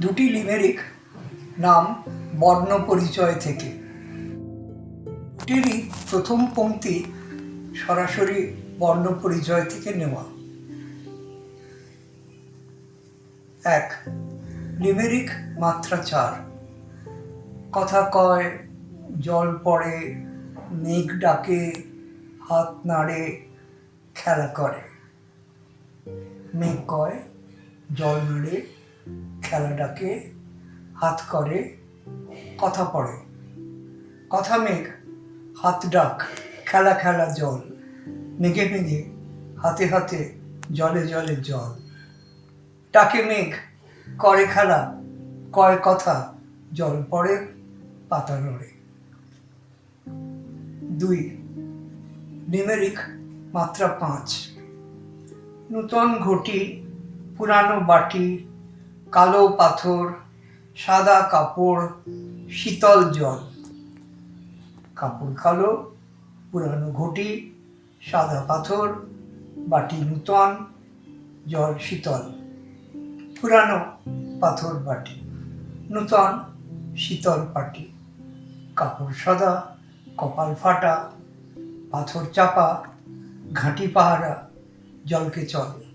দুটি লিমেরিক নাম বর্ণ পরিচয় থেকে। দুটিরই প্রথম পংক্তি সরাসরি বর্ণ পরিচয় থেকে নেওয়া। এক, লিমেরিক মাত্রা চার। কথা কয়, জল পড়ে, মেঘ ডাকে, হাত নাড়ে, খেলা করে। মেঘ কয়, জল নাড়ে খেলা ডাকে হাত করে, কথা পড়ে। কথা মেঘ, হাত ডাক, খেলা খেলা জল। মেঘে মেঘে, হাতে হাতে, জলে জলে জল। ডাকে মেঘ, করে খেলা, কয় কথা, জল পড়ে পাতা নড়ে দুই, নিমেরিক, মাত্রা পাঁচ। নূতন ঘটি, পুরানো বাটি কালো পাথর, সাদা কাপড়, শীতল জল। কাপড় কালো, পুরানো ঘটি, সাদা পাথর, বাটি নূতন, জল শীতল। পুরানো পাথর বাটি, নূতন, শীতল পাটি। কাপড় সাদা, কপাল ফাটা, পাথর চাপা, ঘাঁটি পাহারা, জলকে চল।